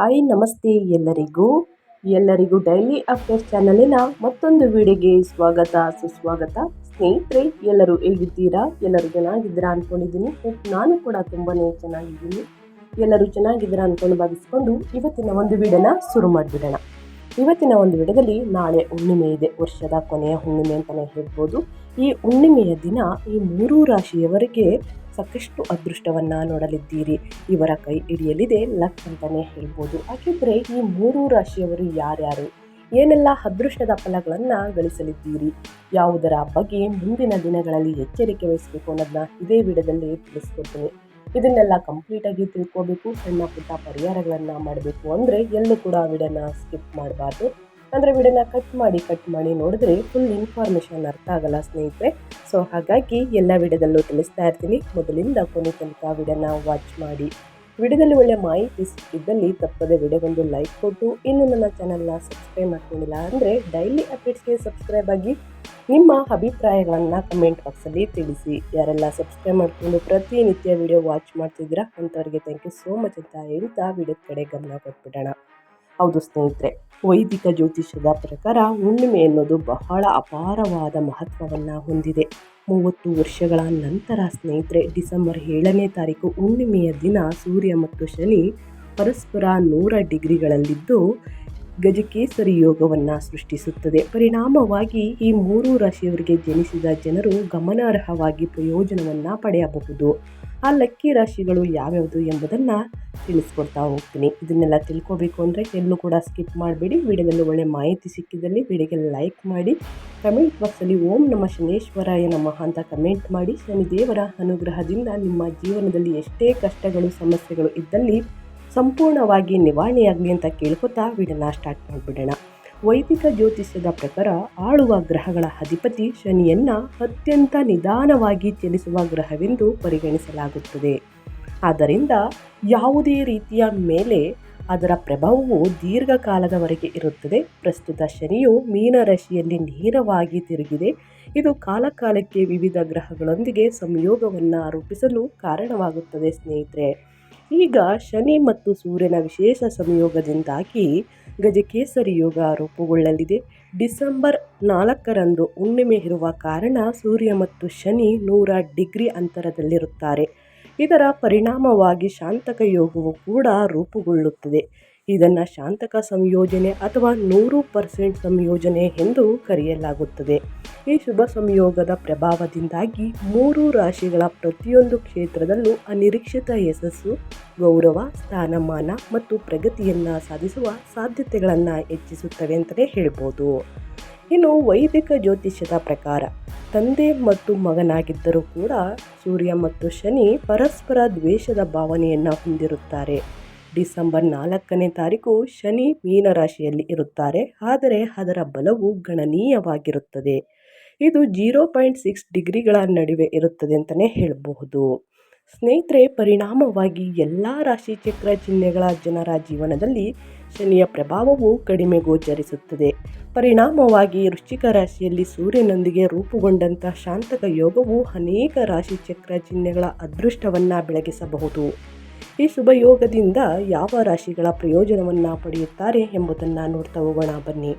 Hi, ನಮಸ್ತೆ ಎಲ್ಲರಿಗೂ. ಎಲ್ಲರಿಗೂ ಡೈಲಿ ಅಪ್ಡೇಟ್ ಚಾನಲಿನ ಮತ್ತೊಂದು ವಿಡಿಯೋಗೆ ಸ್ವಾಗತ, ಸುಸ್ವಾಗತ. ಸ್ನೇಹಿತರೆ, ಎಲ್ಲರೂ ಹೇಗಿದ್ದೀರಾ? ಎಲ್ಲರೂ ಚೆನ್ನಾಗಿದ್ದೀರಾ ಅಂದ್ಕೊಂಡಿದ್ದೀನಿ ನಾನು ಕೂಡ ತುಂಬಾ ಚೆನ್ನಾಗಿದ್ದೀನಿ. ಎಲ್ಲರೂ ಚೆನ್ನಾಗಿದ್ದೀರಾ ಅಂದ್ಕೊಂಡು ಭಾವಿಸ್ಕೊಂಡು ಇವತ್ತಿನ ಒಂದು ವಿಡಿಯೋನ ಶುರು ಮಾಡಿಬಿಡೋಣ. ಇವತ್ತಿನ ಒಂದು ವಿಡಿಯೋದಲ್ಲಿ ನಾಳೆ ಹುಣ್ಣಿಮೆ ಇದೆ. ವರ್ಷದ ಕೊನೆಯ ಹುಣ್ಣಿಮೆ ಅಂತಲೇ ಹೇಳ್ಬೋದು. ಈ ಹುಣ್ಣಿಮೆಯ ದಿನ ಈ ಮೂರೂ ರಾಶಿಯವರಿಗೆ ಸಾಕಷ್ಟು ಅದೃಷ್ಟವನ್ನು ನೋಡಲಿದ್ದೀರಿ. ಇವರ ಕೈ ಹಿಡಿಯಲಿದೆ ಲಕ್ ಅಂತಲೇ ಹೇಳ್ಬೋದು. ಹಾಗಿದ್ರೆ ಈ ಮೂರು ರಾಶಿಯವರು ಯಾರ್ಯಾರು? ಏನೆಲ್ಲ ಅದೃಷ್ಟದ ಫಲಗಳನ್ನು ಗಳಿಸಲಿದ್ದೀರಿ? ಯಾವುದರ ಬಗ್ಗೆ ಮುಂದಿನ ದಿನಗಳಲ್ಲಿ ಎಚ್ಚರಿಕೆ ವಹಿಸಬೇಕು ಅನ್ನೋದನ್ನ ಇದೇ ವಿಡಿಯೋದಲ್ಲಿ ತಿಳಿಸ್ಕೊಡ್ತೀನಿ. ಇದನ್ನೆಲ್ಲ ಕಂಪ್ಲೀಟಾಗಿ ತಿಳ್ಕೋಬೇಕು, ಸಣ್ಣ ಪುಟ್ಟ ಪರಿಹಾರಗಳನ್ನು ಮಾಡಬೇಕು ಅಂದರೆ ಎಲ್ಲೂ ಕೂಡ ವಿಡಿಯೋನ ಸ್ಕಿಪ್ ಮಾಡಬಾರ್ದು. ಅಂದರೆ ವಿಡಿಯೋನ ಕಟ್ ಮಾಡಿ ಕಟ್ ಮಾಡಿ ನೋಡಿದ್ರೆ ಫುಲ್ ಇನ್ಫಾರ್ಮೇಷನ್ ಅರ್ಥ ಆಗಲ್ಲ ಸ್ನೇಹಿತರೆ. ಸೊ ಹಾಗಾಗಿ ಎಲ್ಲ ವಿಡಿಯೋದಲ್ಲೂ ತಿಳಿಸ್ತಾ ಇರ್ತೀನಿ. ಮೊದಲಿಂದ ಕೊನೆ ತನಕ ವಿಡಿಯೋನ ವಾಚ್ ಮಾಡಿ. ವಿಡಿಯೋದಲ್ಲಿ ಒಳ್ಳೆ ಮಾಹಿತಿ ಸಿಕ್ಕಿದ್ದಲ್ಲಿ ತಪ್ಪದೆ ವಿಡಿಯೋಗೊಂದು ಲೈಕ್ ಕೊಟ್ಟು, ಇನ್ನು ನನ್ನ ಚಾನಲ್ನ ಸಬ್ಸ್ಕ್ರೈಬ್ ಮಾಡ್ಕೊಂಡಿಲ್ಲ ಅಂದರೆ ಡೈಲಿ ಅಪ್ಡೇಟ್ಸ್ಗೆ ಸಬ್ಸ್ಕ್ರೈಬ್ ಆಗಿ ನಿಮ್ಮ ಅಭಿಪ್ರಾಯಗಳನ್ನು ಕಮೆಂಟ್ ಬಾಕ್ಸಲ್ಲಿ ತಿಳಿಸಿ. ಯಾರೆಲ್ಲ ಸಬ್ಸ್ಕ್ರೈಬ್ ಮಾಡಿಕೊಂಡು ಪ್ರತಿನಿತ್ಯ ವಿಡಿಯೋ ವಾಚ್ ಮಾಡ್ತಿದ್ದೀರಾ, ಅಂಥವ್ರಿಗೆ ಥ್ಯಾಂಕ್ ಯು ಸೋ ಮಚ್ ಅಂತ ಹೇಳ್ತಾ ವಿಡಿಯೋದ ಕಡೆ ಗಮನ ಕೊಟ್ಬಿಡೋಣ. ಹೌದು ಸ್ನೇಹಿತರೆ, ವೈದಿಕ ಜ್ಯೋತಿಷ್ಯದ ಪ್ರಕಾರ ಹುಣ್ಣಿಮೆ ಎನ್ನುವುದು ಬಹಳ ಅಪಾರವಾದ ಮಹತ್ವವನ್ನು ಹೊಂದಿದೆ. ಮೂವತ್ತು ವರ್ಷಗಳ ನಂತರ ಸ್ನೇಹಿತರೆ, ಡಿಸೆಂಬರ್ ಏಳನೇ ತಾರೀಕು ಹುಣ್ಣಿಮೆಯ ದಿನ ಸೂರ್ಯ ಮತ್ತು ಶನಿ ಪರಸ್ಪರ ನೂರ ಡಿಗ್ರಿಗಳಲ್ಲಿದ್ದು ಗಜಕೇಸರಿ ಯೋಗವನ್ನು ಸೃಷ್ಟಿಸುತ್ತದೆ. ಪರಿಣಾಮವಾಗಿ ಈ ಮೂರು ರಾಶಿಯವರಿಗೆ ಜನಿಸಿದ ಜನರು ಗಮನಾರ್ಹವಾಗಿ ಪ್ರಯೋಜನವನ್ನು ಪಡೆಯಬಹುದು. ಆ ಲಕ್ಕಿ ರಾಶಿಗಳು ಯಾವ್ಯಾವುದು ಎಂಬುದನ್ನು ತಿಳಿಸ್ಕೊಡ್ತಾ ಹೋಗ್ತೀನಿ. ಇದನ್ನೆಲ್ಲ ತಿಳ್ಕೊಬೇಕು ಅಂದರೆ ಎಲ್ಲೂ ಕೂಡ ಸ್ಕಿಪ್ ಮಾಡಬೇಡಿ. ವಿಡಿಯೋದಲ್ಲಿ ಒಳ್ಳೆ ಮಾಹಿತಿ ಸಿಕ್ಕಿದಲ್ಲಿ ವಿಡಿಯೋಗೆ ಲೈಕ್ ಮಾಡಿ. ಕಮೆಂಟ್ ಬಾಕ್ಸಲ್ಲಿ ಓಂ ನಮ್ಮ ಶನೇಶ್ವರಾಯ ನಮಃ ಅಂತ ಕಮೆಂಟ್ ಮಾಡಿ. ಶನಿದೇವರ ಅನುಗ್ರಹದಿಂದ ನಿಮ್ಮ ಜೀವನದಲ್ಲಿ ಎಷ್ಟೇ ಕಷ್ಟಗಳು, ಸಮಸ್ಯೆಗಳು ಇದ್ದಲ್ಲಿ ಸಂಪೂರ್ಣವಾಗಿ ನಿವಾರಣೆಯಾಗಲಿ ಅಂತ ಕೇಳ್ಕೊತಾ ವಿಡಿಯೋನ ಸ್ಟಾರ್ಟ್ ಮಾಡಿಬಿಡೋಣ. ವೈದಿಕ ಜ್ಯೋತಿಷ್ಯದ ಪ್ರಕಾರ ಆಳುವ ಗ್ರಹಗಳ ಅಧಿಪತಿ ಶನಿಯನ್ನು ಅತ್ಯಂತ ನಿಧಾನವಾಗಿ ಚಲಿಸುವ ಗ್ರಹವೆಂದು ಪರಿಗಣಿಸಲಾಗುತ್ತದೆ. ಆದ್ದರಿಂದ ಯಾವುದೇ ರೀತಿಯ ಮೇಲೆ ಅದರ ಪ್ರಭಾವವು ದೀರ್ಘಕಾಲದವರೆಗೆ ಇರುತ್ತದೆ. ಪ್ರಸ್ತುತ ಶನಿಯು ಮೀನರಾಶಿಯಲ್ಲಿ ನೇರವಾಗಿ ತಿರುಗಿದೆ. ಇದು ಕಾಲಕಾಲಕ್ಕೆ ವಿವಿಧ ಗ್ರಹಗಳೊಂದಿಗೆ ಸಂಯೋಗವನ್ನು ರೂಪಿಸಲು ಕಾರಣವಾಗುತ್ತದೆ ಸ್ನೇಹಿತರೆ. ಈಗ ಶನಿ ಮತ್ತು ಸೂರ್ಯನ ವಿಶೇಷ ಸಂಯೋಗದಿಂದಾಗಿ ಗಜಕೇಸರಿ ಯೋಗ ರೂಪುಗೊಳ್ಳಲಿದೆ. ಡಿಸೆಂಬರ್ ನಾಲ್ಕರಂದು ಹುಣ್ಣಿಮೆ ಇರುವ ಕಾರಣ ಸೂರ್ಯ ಮತ್ತು ಶನಿ ನೂರ ಡಿಗ್ರಿ ಅಂತರದಲ್ಲಿರುತ್ತಾರೆ. ಇದರ ಪರಿಣಾಮವಾಗಿ ಶಾಂತಕ ಯೋಗವು ಕೂಡ ರೂಪುಗೊಳ್ಳುತ್ತದೆ. ಇದನ್ನು ಶಾಂತಕ ಸಂಯೋಜನೆ ಅಥವಾ ನೂರು ಪರ್ಸೆಂಟ್ ಸಂಯೋಜನೆ ಎಂದು ಕರೆಯಲಾಗುತ್ತದೆ. ಈ ಶುಭ ಸಂಯೋಗದ ಪ್ರಭಾವದಿಂದಾಗಿ ಮೂರು ರಾಶಿಗಳ ಪ್ರತಿಯೊಂದು ಕ್ಷೇತ್ರದಲ್ಲೂ ಅನಿರೀಕ್ಷಿತ ಯಶಸ್ಸು, ಗೌರವ, ಸ್ಥಾನಮಾನ ಮತ್ತು ಪ್ರಗತಿಯನ್ನು ಸಾಧಿಸುವ ಸಾಧ್ಯತೆಗಳನ್ನು ಹೆಚ್ಚಿಸುತ್ತವೆ ಅಂತಲೇ ಹೇಳ್ಬೋದು. ಇನ್ನು ವೈದಿಕ ಜ್ಯೋತಿಷ್ಯದ ಪ್ರಕಾರ ತಂದೆ ಮತ್ತು ಮಗನಾಗಿದ್ದರೂ ಕೂಡ ಸೂರ್ಯ ಮತ್ತು ಶನಿ ಪರಸ್ಪರ ದ್ವೇಷದ ಭಾವನೆಯನ್ನು ಹೊಂದಿರುತ್ತಾರೆ. ಡಿಸೆಂಬರ್ ನಾಲ್ಕನೇ ತಾರೀಕು ಶನಿ ಮೀನರಾಶಿಯಲ್ಲಿ ಇರುತ್ತಾರೆ. ಆದರೆ ಅದರ ಬಲವು ಗಣನೀಯವಾಗಿರುತ್ತದೆ. ಇದು ಜೀರೋ ಪಾಯಿಂಟ್ ಸಿಕ್ಸ್ ಡಿಗ್ರಿಗಳ ನಡುವೆ ಇರುತ್ತದೆ ಅಂತಲೇ ಹೇಳಬಹುದು. ಸ್ನೇಹಿತರೆ, ಪರಿಣಾಮವಾಗಿ ಎಲ್ಲ ರಾಶಿ ಚಕ್ರ ಚಿಹ್ನೆಗಳ ಜನರ ಜೀವನದಲ್ಲಿ ಶನಿಯ ಪ್ರಭಾವವು ಕಡಿಮೆ ಗೋಚರಿಸುತ್ತದೆ. ಪರಿಣಾಮವಾಗಿ ವೃಶ್ಚಿಕ ರಾಶಿಯಲ್ಲಿ ಸೂರ್ಯನೊಂದಿಗೆ ರೂಪುಗೊಂಡಂಥ ಶಾಂತಕ ಯೋಗವು ಅನೇಕ ರಾಶಿ ಚಕ್ರ ಚಿಹ್ನೆಗಳ ಅದೃಷ್ಟವನ್ನು ಬೆಳಗಿಸಬಹುದು. ಈ ಶುಭ ಯೋಗದಿಂದ ಯಾವ ರಾಶಿಗಳ ಪ್ರಯೋಜನವನ್ನು ಪಡೆಯುತ್ತಾರೆ ಎಂಬುದನ್ನು ನೋಡ್ತಾ ಹೋಗೋಣ ಬನ್ನಿ.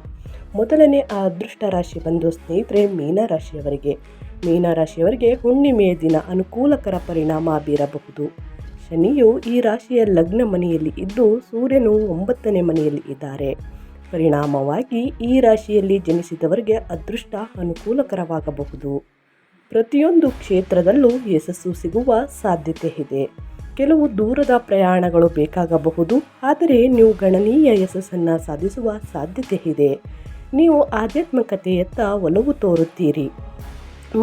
ಮೊದಲನೇ ಆ ಅದೃಷ್ಟ ರಾಶಿ ಬಂದು ಸ್ನೇಹಿತರೆ ಮೀನರಾಶಿಯವರಿಗೆ ಮೀನರಾಶಿಯವರಿಗೆ ಹುಣ್ಣಿಮೆಯ ದಿನ ಅನುಕೂಲಕರ ಪರಿಣಾಮ ಬೀರಬಹುದು. ಶನಿಯು ಈ ರಾಶಿಯ ಲಗ್ನ ಮನೆಯಲ್ಲಿ ಇದ್ದು ಸೂರ್ಯನು ಒಂಬತ್ತನೇ ಮನೆಯಲ್ಲಿ ಇದ್ದಾರೆ. ಪರಿಣಾಮವಾಗಿ ಈ ರಾಶಿಯಲ್ಲಿ ಜನಿಸಿದವರಿಗೆ ಅದೃಷ್ಟ ಅನುಕೂಲಕರವಾಗಬಹುದು. ಪ್ರತಿಯೊಂದು ಕ್ಷೇತ್ರದಲ್ಲೂ ಯಶಸ್ಸು ಸಿಗುವ ಸಾಧ್ಯತೆ ಇದೆ. ಕೆಲವು ದೂರದ ಪ್ರಯಾಣಗಳು ಬೇಕಾಗಬಹುದು, ಆದರೆ ನೀವು ಗಣನೀಯ ಯಶಸ್ಸನ್ನು ಸಾಧಿಸುವ ಸಾಧ್ಯತೆ ಇದೆ ನೀವು ಆಧ್ಯಾತ್ಮಿಕತೆಯತ್ತ ಒಲವು ತೋರುತ್ತೀರಿ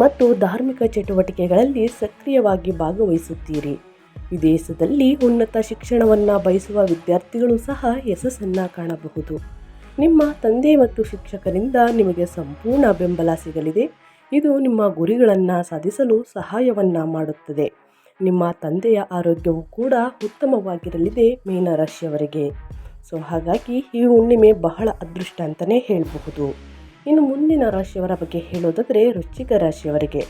ಮತ್ತು ಧಾರ್ಮಿಕ ಚಟುವಟಿಕೆಗಳಲ್ಲಿ ಸಕ್ರಿಯವಾಗಿ ಭಾಗವಹಿಸುತ್ತೀರಿ. ವಿದೇಶದಲ್ಲಿ ಉನ್ನತ ಶಿಕ್ಷಣವನ್ನು ಬಯಸುವ ವಿದ್ಯಾರ್ಥಿಗಳು ಸಹ ಯಶಸ್ಸನ್ನು ಕಾಣಬಹುದು. ನಿಮ್ಮ ತಂದೆ ಮತ್ತು ಶಿಕ್ಷಕರಿಂದ ನಿಮಗೆ ಸಂಪೂರ್ಣ ಬೆಂಬಲ ಸಿಗಲಿದೆ. ಇದು ನಿಮ್ಮ ಗುರಿಗಳನ್ನು ಸಾಧಿಸಲು ಸಹಾಯವನ್ನು ಮಾಡುತ್ತದೆ. ನಿಮ್ಮ ತಂದೆಯ ಆರೋಗ್ಯವು ಕೂಡ ಉತ್ತಮವಾಗಿರಲಿದೆ ಮೀನರಾಶಿಯವರಿಗೆ ಸೊ, ಹಾಗಾಗಿ ಈ ಹುಣ್ಣಿಮೆ ಬಹಳ ಅದೃಷ್ಟ ಅಂತಲೇ ಹೇಳಬಹುದು. ಇನ್ನು ಮುಂದಿನ ರಾಶಿಯವರ ಬಗ್ಗೆ ಹೇಳೋದಾದರೆ ವೃಶ್ಚಿಕ ರಾಶಿಯವರಿಗೆ.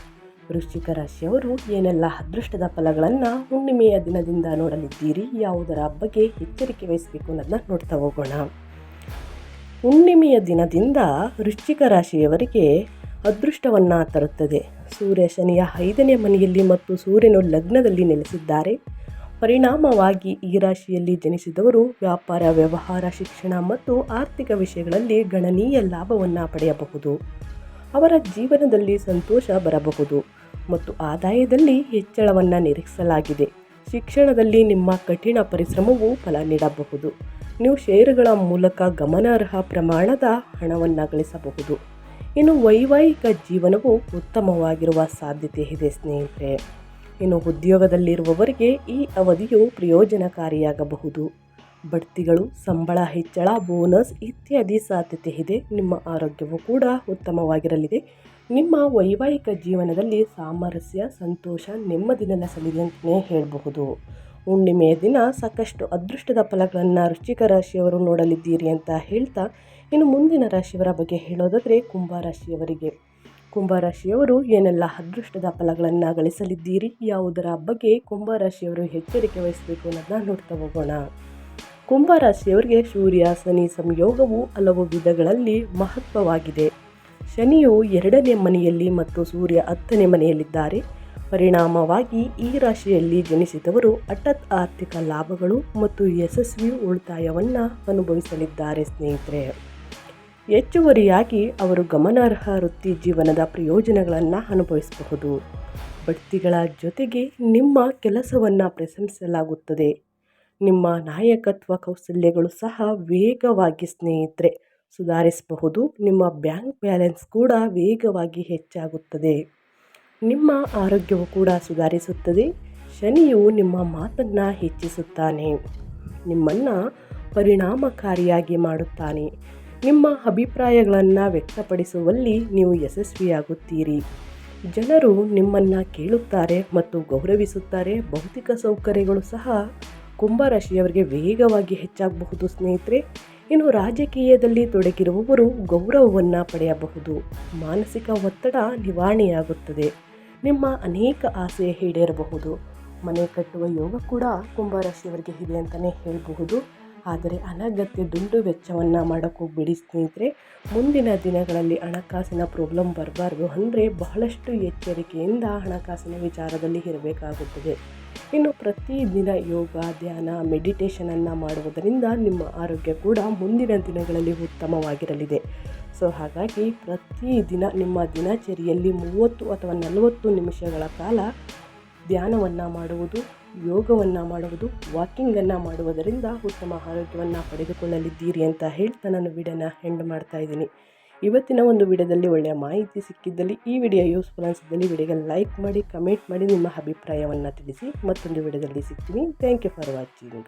ವೃಶ್ಚಿಕ ರಾಶಿಯವರು ಏನೆಲ್ಲ ಅದೃಷ್ಟದ ಫಲಗಳನ್ನು ಹುಣ್ಣಿಮೆಯ ದಿನದಿಂದ ನೋಡಲಿದ್ದೀರಿ, ಯಾವುದರ ಬಗ್ಗೆ ಎಚ್ಚರಿಕೆ ವಹಿಸಬೇಕು ಅನ್ನೋದನ್ನ ನೋಡ್ತಾ ಹೋಗೋಣ. ಹುಣ್ಣಿಮೆಯ ದಿನದಿಂದ ವೃಶ್ಚಿಕ ರಾಶಿಯವರಿಗೆ ಅದೃಷ್ಟವನ್ನು ತರುತ್ತದೆ. ಸೂರ್ಯ ಶನಿಯ ಐದನೇ ಮನೆಯಲ್ಲಿ ಮತ್ತು ಸೂರ್ಯನು ಲಗ್ನದಲ್ಲಿ ನೆಲೆಸಿದ್ದಾರೆ. ಪರಿಣಾಮವಾಗಿ ಈ ರಾಶಿಯಲ್ಲಿ ಜನಿಸಿದವರು ವ್ಯಾಪಾರ, ವ್ಯವಹಾರ, ಶಿಕ್ಷಣ ಮತ್ತು ಆರ್ಥಿಕ ವಿಷಯಗಳಲ್ಲಿ ಗಣನೀಯ ಲಾಭವನ್ನು ಪಡೆಯಬಹುದು. ಅವರ ಜೀವನದಲ್ಲಿ ಸಂತೋಷ ಬರಬಹುದು ಮತ್ತು ಆದಾಯದಲ್ಲಿ ಹೆಚ್ಚಳವನ್ನು ನಿರೀಕ್ಷಿಸಲಾಗಿದೆ. ಶಿಕ್ಷಣದಲ್ಲಿ ನಿಮ್ಮ ಕಠಿಣ ಪರಿಶ್ರಮವು ಫಲ ನೀಡಬಹುದು. ನೀವು ಷೇರುಗಳ ಮೂಲಕ ಗಮನಾರ್ಹ ಪ್ರಮಾಣದ ಹಣವನ್ನು ಗಳಿಸಬಹುದು. ಇನ್ನು ವೈವಾಹಿಕ ಜೀವನವು ಉತ್ತಮವಾಗಿರುವ ಸಾಧ್ಯತೆ ಇದೆ, ಸ್ನೇಹಿತರೆ. ಇನ್ನು ಉದ್ಯೋಗದಲ್ಲಿರುವವರಿಗೆ ಈ ಅವಧಿಯು ಪ್ರಯೋಜನಕಾರಿಯಾಗಬಹುದು. ಬಡ್ತಿಗಳು, ಸಂಬಳ ಹೆಚ್ಚಳ, ಬೋನಸ್ ಇತ್ಯಾದಿ ಸಾಧ್ಯತೆ ಇದೆ. ನಿಮ್ಮ ಆರೋಗ್ಯವು ಕೂಡ ಉತ್ತಮವಾಗಿರಲಿದೆ. ನಿಮ್ಮ ವೈವಾಹಿಕ ಜೀವನದಲ್ಲಿ ಸಾಮರಸ್ಯ, ಸಂತೋಷ, ನೆಮ್ಮದಿ ನೆಲೆಸಲಿದೆ ಅಂತಲೇ ಹೇಳಬಹುದು. ಹುಣ್ಣಿಮೆಯ ದಿನ ಸಾಕಷ್ಟು ಅದೃಷ್ಟದ ಫಲಗಳನ್ನು ವೃಶ್ಚಿಕ ರಾಶಿಯವರು ನೋಡಲಿದ್ದೀರಿ ಅಂತ ಹೇಳ್ತಾ ಇನ್ನು ಮುಂದಿನ ರಾಶಿಯವರ ಬಗ್ಗೆ ಹೇಳೋದಾದರೆ ಕುಂಭರಾಶಿಯವರಿಗೆ ಕುಂಭರಾಶಿಯವರು ಏನೆಲ್ಲ ಅದೃಷ್ಟದ ಫಲಗಳನ್ನು ಗಳಿಸಲಿದ್ದೀರಿ ಯಾವುದರ ಬಗ್ಗೆ ಕುಂಭರಾಶಿಯವರು ಎಚ್ಚರಿಕೆ ವಹಿಸಬೇಕು ಅನ್ನೋದನ್ನ ನೋಡ್ತಾ ಹೋಗೋಣ. ಕುಂಭರಾಶಿಯವರಿಗೆ ಸೂರ್ಯ, ಶನಿ ಸಂಯೋಗವು ಹಲವು ವಿಧಗಳಲ್ಲಿ ಮಹತ್ವವಾಗಿದೆ. ಶನಿಯು ಎರಡನೇ ಮನೆಯಲ್ಲಿ ಮತ್ತು ಸೂರ್ಯ ಹತ್ತನೇ ಮನೆಯಲ್ಲಿದ್ದಾರೆ. ಪರಿಣಾಮವಾಗಿ ಈ ರಾಶಿಯಲ್ಲಿ ಜನಿಸಿದವರು ಅಟತ್ ಆರ್ಥಿಕ ಲಾಭಗಳು ಮತ್ತು ಯಶಸ್ವಿ ಉಳಿತಾಯವನ್ನು ಅನುಭವಿಸಲಿದ್ದಾರೆ ಸ್ನೇಹಿತರೆ. ಹೆಚ್ಚುವರಿಯಾಗಿ ಅವರು ಗಮನಾರ್ಹ ವೃತ್ತಿ ಜೀವನದ ಪ್ರಯೋಜನಗಳನ್ನು ಅನುಭವಿಸಬಹುದು. ಬಡ್ತಿಗಳ ಜೊತೆಗೆ ನಿಮ್ಮ ಕೆಲಸವನ್ನು ಪ್ರಶಂಸಿಸಲಾಗುತ್ತದೆ ನಿಮ್ಮ ನಾಯಕತ್ವ ಕೌಶಲ್ಯಗಳು ಸಹ ವೇಗವಾಗಿ ಸ್ನೇಹಿತರೆ ಸುಧಾರಿಸಬಹುದು. ನಿಮ್ಮ ಬ್ಯಾಂಕ್ ಬ್ಯಾಲೆನ್ಸ್ ಕೂಡ ವೇಗವಾಗಿ ಹೆಚ್ಚಾಗುತ್ತದೆ. ನಿಮ್ಮ ಆರೋಗ್ಯವು ಕೂಡ ಸುಧಾರಿಸುತ್ತದೆ. ಶನಿಯು ನಿಮ್ಮ ಮಾತನ್ನು ಹೆಚ್ಚಿಸುತ್ತಾನೆ. ನಿಮ್ಮನ್ನು ಪರಿಣಾಮಕಾರಿಯಾಗಿ ಮಾಡುತ್ತಾನೆ. ನಿಮ್ಮ ಅಭಿಪ್ರಾಯಗಳನ್ನು ವ್ಯಕ್ತಪಡಿಸುವಲ್ಲಿ ನೀವು ಯಶಸ್ವಿಯಾಗುತ್ತೀರಿ. ಜನರು ನಿಮ್ಮನ್ನು ಕೇಳುತ್ತಾರೆ ಮತ್ತು ಗೌರವಿಸುತ್ತಾರೆ. ಭೌತಿಕ ಸೌಕರ್ಯಗಳು ಸಹ ಕುಂಭರಾಶಿಯವರಿಗೆ ವೇಗವಾಗಿ ಹೆಚ್ಚಾಗಬಹುದು ಸ್ನೇಹಿತರೆ. ಇನ್ನು ರಾಜಕೀಯದಲ್ಲಿ ತೊಡಗಿರುವವರು ಗೌರವವನ್ನು ಪಡೆಯಬಹುದು. ಮಾನಸಿಕ ಒತ್ತಡ ನಿವಾರಣೆಯಾಗುತ್ತದೆ. ನಿಮ್ಮ ಅನೇಕ ಆಸೆ ಈಡೇರಬಹುದು. ಮನೆ ಕಟ್ಟುವ ಯೋಗ ಕೂಡ ಕುಂಭರಾಶಿಯವರಿಗೆ ಇದೆ ಅಂತಲೇ ಹೇಳಬಹುದು. ಆದರೆ ಅನಗತ್ಯ ದುಂಡು ವೆಚ್ಚವನ್ನು ಮಾಡೋಕ್ಕೋಗ್ಬಿಡಿ ಸ್ನೇಹಿತರೆ, ಮುಂದಿನ ದಿನಗಳಲ್ಲಿ ಹಣಕಾಸಿನ ಪ್ರಾಬ್ಲಮ್ ಬರಬಾರ್ದು. ಅಂದರೆ ಬಹಳಷ್ಟು ಎಚ್ಚರಿಕೆಯಿಂದ ಹಣಕಾಸಿನ ವಿಚಾರದಲ್ಲಿ ಇರಬೇಕಾಗುತ್ತದೆ. ಇನ್ನು ಪ್ರತಿದಿನ ಯೋಗ, ಧ್ಯಾನ ಮೆಡಿಟೇಷನನ್ನು ಮಾಡುವುದರಿಂದ ನಿಮ್ಮ ಆರೋಗ್ಯ ಕೂಡ ಮುಂದಿನ ದಿನಗಳಲ್ಲಿ ಉತ್ತಮವಾಗಿರಲಿದೆ. ಸೊ ಹಾಗಾಗಿ ಪ್ರತಿದಿನ ನಿಮ್ಮ ದಿನಚರಿಯಲ್ಲಿ ಮೂವತ್ತು ಅಥವಾ ನಲವತ್ತು ನಿಮಿಷಗಳ ಕಾಲ ಧ್ಯಾನವನ್ನು ಮಾಡುವುದು ಯೋಗವನ್ನು ಮಾಡುವುದು, ವಾಕಿಂಗನ್ನು ಮಾಡುವುದರಿಂದ ಉತ್ತಮ ಆರೋಗ್ಯವನ್ನು ಪಡೆದುಕೊಳ್ಳಲಿದ್ದೀರಿ ಅಂತ ಹೇಳ್ತಾ ನಾನು ವಿಡಿಯೋನ ಹೆಂಡ್ ಮಾಡ್ತಾ ಇದ್ದೀನಿ. ಇವತ್ತಿನ ಒಂದು ವಿಡಿಯೋದಲ್ಲಿ ಒಳ್ಳೆಯ ಮಾಹಿತಿ ಸಿಕ್ಕಿದ್ದಲ್ಲಿ ಈ ವಿಡಿಯೋ ಯೂಸ್ಫುಲ್ ಅನಿಸಿದ್ದಲ್ಲಿ ವಿಡಿಯೋಗೆ ಲೈಕ್ ಮಾಡಿ ಕಮೆಂಟ್ ಮಾಡಿ ನಿಮ್ಮ ಅಭಿಪ್ರಾಯವನ್ನು ತಿಳಿಸಿ ಮತ್ತೊಂದು ವಿಡಿಯೋದಲ್ಲಿ ಸಿಗ್ತೀನಿ. Thank you for watching